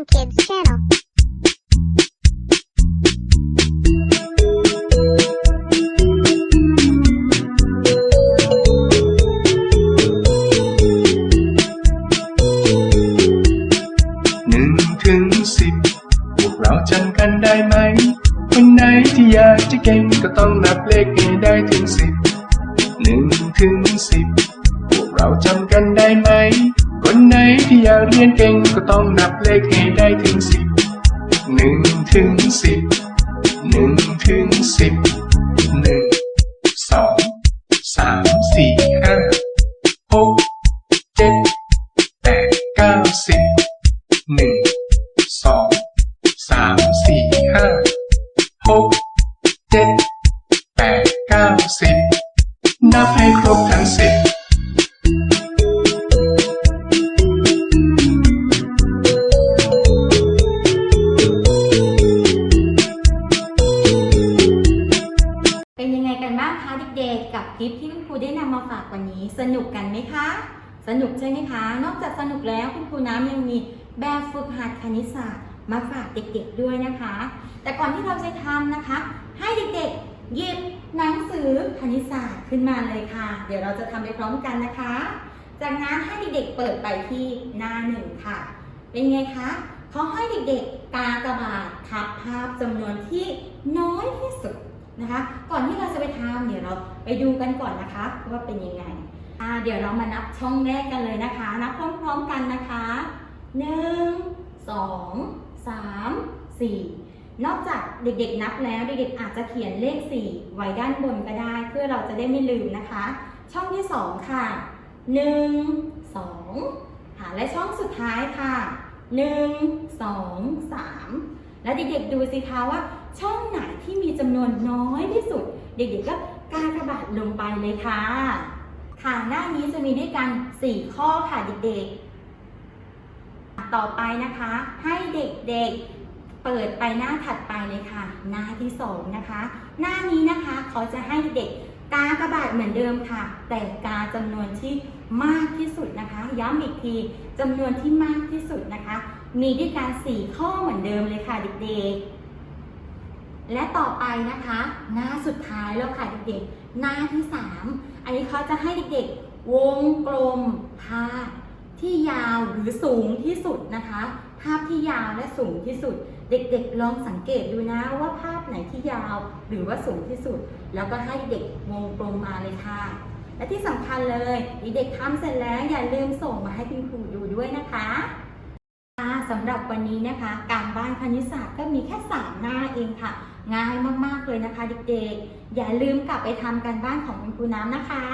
Young Kids channel. หนึ่งถึงสิบพวกเราจำกันได้ไหม คนไหนที่อยากจะเก่งก็ต้องนับเลขให้ได้ถึงสิบหนึ่งถึงสิบพวกเราจำกันได้ไหม คนไหนที่อยากเรียนเก่งก็ต้องนับ ได้ถึงสิบหนึ่งถึงสิบหนึ่งถึงสิบหนึ่งสองสามสี่ห้าหกเจ็ดแปดเก้าสิบหนึ่งสองสามสี่ห้าหกเจ็ดแปดเก้าสิบนับให้ครบทั้ง ยังไงกันบ้างคะเด็กๆ กับคลิปที่คุณครูได้นำมาฝากวันนี้ สนุกกันไหมคะ สนุกใช่ไหมคะ นอกจากสนุกแล้วคุณครูน้ำยังมีแบบฝึกหัดคณิตศาสตร์มาฝากเด็กๆด้วยนะคะ แต่ก่อนที่เราจะทำนะคะ ให้เด็กๆหยิบหนังสือคณิตศาสตร์ขึ้นมาเลยค่ะ เดี๋ยวเราจะทำไปพร้อมกันนะคะ จากนั้นให้เด็กๆเปิดไปที่หน้าหนึ่งค่ะ เป็นไงคะเขาให้เด็กๆกากระบาดทับภาพจำนวนที่น้อยที่สุด นะคะ ก่อนที่เราจะไปทำเดี๋ยวเราไปดูกันก่อนนะคะว่าเป็นยังไงอ่าเดี๋ยวเรามานับช่องแรกกันเลยนะคะ นับพร้อมๆกันนะคะหนึ่งสองสามสี่นอกจากเด็กๆนับแล้วเด็กๆอาจจะเขียนเลขสี่ไว้ด้านบนก็ได้ เพื่อเราจะได้ไม่ลืมนะคะ ช่องที่สองค่ะหนึ่งสองค่ะและช่องสุดท้ายค่ะหนึ่งสองสาม แล้วเด็กๆดูสิคะว่าช่องไหนที่มีจำนวนน้อยที่สุด เด็กๆก็กากระบาดลงไปเลยค่ะค่ะหน้านี้จะมีด้วยกัน 4 ข้อค่ะเด็กๆ ต่อไปนะคะ ให้เด็กๆเปิดไปหน้าถัดไปเลยค่ะ หน้าที่สองนะคะ หน้านี้นะคะเขาจะให้เด็กกากระบาดเหมือนเดิมค่ะ แต่กาจำนวนที่มากที่สุดนะคะ ย้ำอีกทีจำนวนที่มากที่สุดนะคะ มีด้วยกัน4ข้อเหมือนเดิมเลยค่ะเด็กๆ และต่อไปนะคะ หน้าสุดท้ายแล้วค่ะเด็กๆ หน้าที่ 3 อันนี้เขาจะให้เด็กๆ วงกลมภาพที่ยาวหรือสูงที่สุดนะคะ ภาพที่ยาวและสูงที่สุด เด็กๆ ลองสังเกตดูนะว่าภาพไหนที่ยาวหรือว่าสูงที่สุด แล้วก็ให้เด็กวงกลมมาเลยค่ะ และที่สำคัญเลยเด็กๆทำเสร็จแล้วอย่าลืมส่งมาให้คุณครูดูด้วยนะคะค่ะ สำหรับวันนี้นะคะ การบ้านคณิตศาสตร์ก็มีแค่ 3 หน้าเองค่ะ ง่ายมากๆเลยนะคะเด็กๆ อย่าลืมกลับไปทำการบ้านของคุณครูน้ำนะคะ